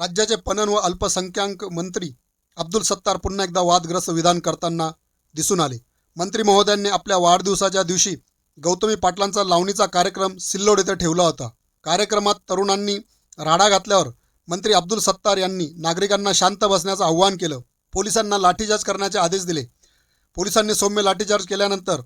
राज्याचे पणन व अल्पसंख्याक मंत्री अब्दुल सत्तार पुन्हा एकदा वादग्रस्त विधान करताना दिसून आले. मंत्री महोदयांनी आपल्या वाढदिवसाच्या दिवशी गौतमी पाटलांचा लावणीचा कार्यक्रम सिल्लोड येथे ठेवला होता. कार्यक्रमात तरुणांनी राडा घातल्यावर मंत्री अब्दुल सत्तार यांनी नागरिकांना शांत बसण्याचं आव्हान केलं. पोलिसांना लाठीचार्ज करण्याचे आदेश दिले. पोलिसांनी सौम्य लाठीचार्ज केल्यानंतर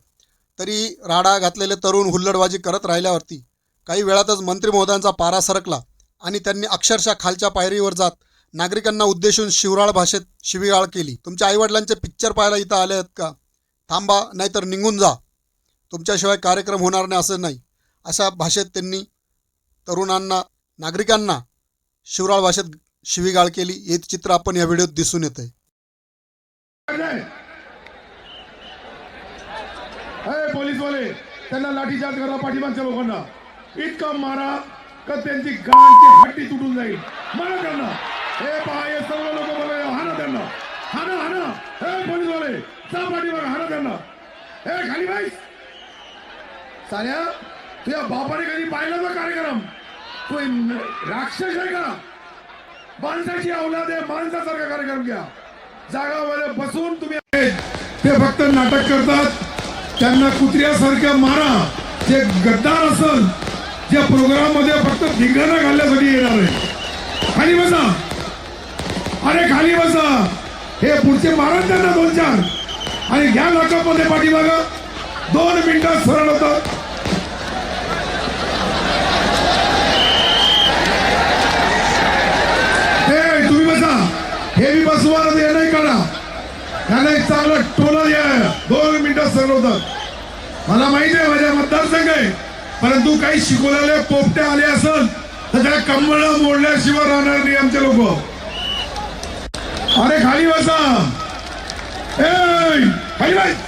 तरी राडा घातलेले तरुण हुल्लडबाजी करत राहिल्यावरती काही वेळातच मंत्री महोदयांचा पारा सरकला. आणि त्यांनी अक्षरशः खालच्या पायरीवर जात नागरिकांना उद्देशून शिवराळ भाषेत शिवीगाळ केली. तुमच्या आईवडिलांचे पिक्चर पाहायला इथं आले आहेत का? थांबा नाहीतर निघून जा. तुमच्याशिवाय कार्यक्रम होणार नाही असं नाही. अशा भाषेत त्यांनी तरुणांना नागरिकांना शिवराळ भाषेत शिवीगाळ केली. हे चित्र आपण या व्हिडिओत दिसून येत आहे. पोलीसवाले त्यांना लाठीचार्ज करा पाठीमागच्या लोकांना. इतका मारा का त्यांची गाळांची हड्डी तुटून जाईल? मारा त्यांना हे पहा हे सर्व लोक बघा हाना त्यांना. हाना हाना. हे पोलीसवाले जा पाठीमाग हाना त्यांना. हे खाली बाई साऱ्या तुझ्या बापाने कधी पाहिला का कार्यक्रम? तू राक्षस आहे का? माणसाची औलाद आहे माणसासारखा कार्यक्रम घ्या. जागावाले बसून तुम्ही ते फक्त नाटक करतात. त्यांना कुत्र्यासारख्या मारा. जे गद्दार असल जे प्रोग्राममध्ये फक्त धिंगाणा घालण्यासाठी येणार आहे. खाली बसा. अरे खाली बसा. हे पुढचे मारण त्यांना दोन चार. आणि घ्या नाकामध्ये पाठीमागा. दोन मिनिटात सरळ होतं. हे तुम्ही बसा. हे मी बसवा हे नाही काढा. त्यांना एक चांगला टोला द्या दोन मिनिटात सरळ होतात मला माहिती आहे माझ्या मतदारसंघ आहे. परंतु काही शिकवलेले पोपटे आले असल तर त्या कंबळ मोडल्याशिवाय राहणार नाही आमचे लोक. अरे खाली बसा. खाली बस.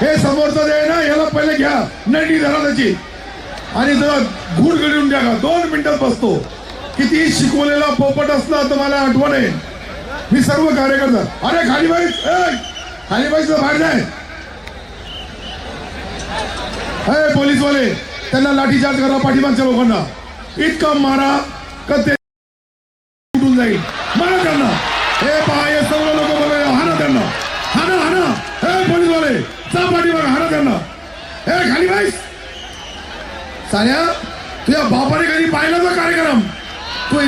हे समोरचं जे ना याला पहिले घ्या. नडी धरा त्याची. आणि जरा घूड गडून द्या का? दोन मिनिटात बसतो. किती शिकवलेला पोपट असला तर मला आठवण आहे. मी सर्व कार्यकर्ता. अरे खाली बाईस खाली बाईस बाहेर जाय. हे पोलीसवाले त्यांना लाठीचार्ज करा पाठीमागच्या लोकांना. इतका मारा का ते उठून जाईल. मारा त्यांना. हे पहा हे सर्व लोक बघा हाना त्यांना. हाना हाना. हे पोलीसवाले चा पाठीमाग हाना त्यांना. हे खाली बाईस साऱ्या तुझ्या बापाने कधी पाहिला का कार्यक्रम? तू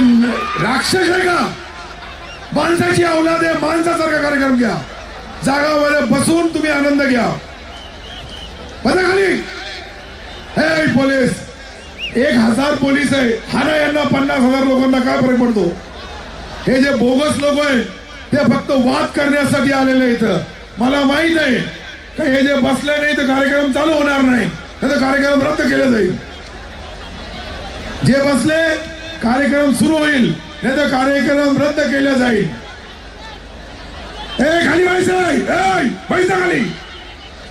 राक्षस आहे का? माणसाची औलाद आहे माणसासारखा कार्यक्रम घ्या. जागावर बसून तुम्ही आनंद घ्या. बरं खाली. हे पोलीस एक हजार पोलीस आहे. हाना यांना पन्नास हजार लोकांना काय फरक पडतो? हे जे बोगस लोक आहेत ते फक्त वाद करण्यासाठी आलेले इथं. मला माहीत आहे का हे जे बसले नाही तर कार्यक्रम चालू होणार नाही. तर कार्यक्रम रद्द केला जाईल. जे बसले कार्यक्रम सुरू होईल. नाही तर कार्यक्रम रद्द केला जाईल. ए खाली व्हायचं पैसा खाली.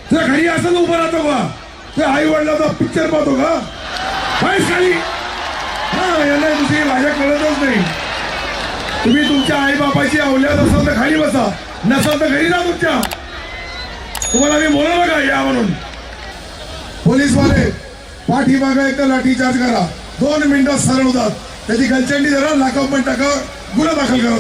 तुझ्या घरी असं उभं राहतो बा ते आई वडिलाचा पिक्चर पाहतो का? पैस खाली हा यांना दुसरी भाषा कळतच नाही. तुम्ही तुमच्या आई बापाची आवल्यात असाल तर खाली बसा. नसाल तर घरी जा तुमच्या. तुम्हाला मी बोलवलं का या म्हणून? पोलीसवाले पाठीमागा एकदा लाठीचार्ज करा. दोन मिनिटात सरळ होतात. त्याची गलचंडी जरा लाखाव पण टाका. गुन्हा दाखल करा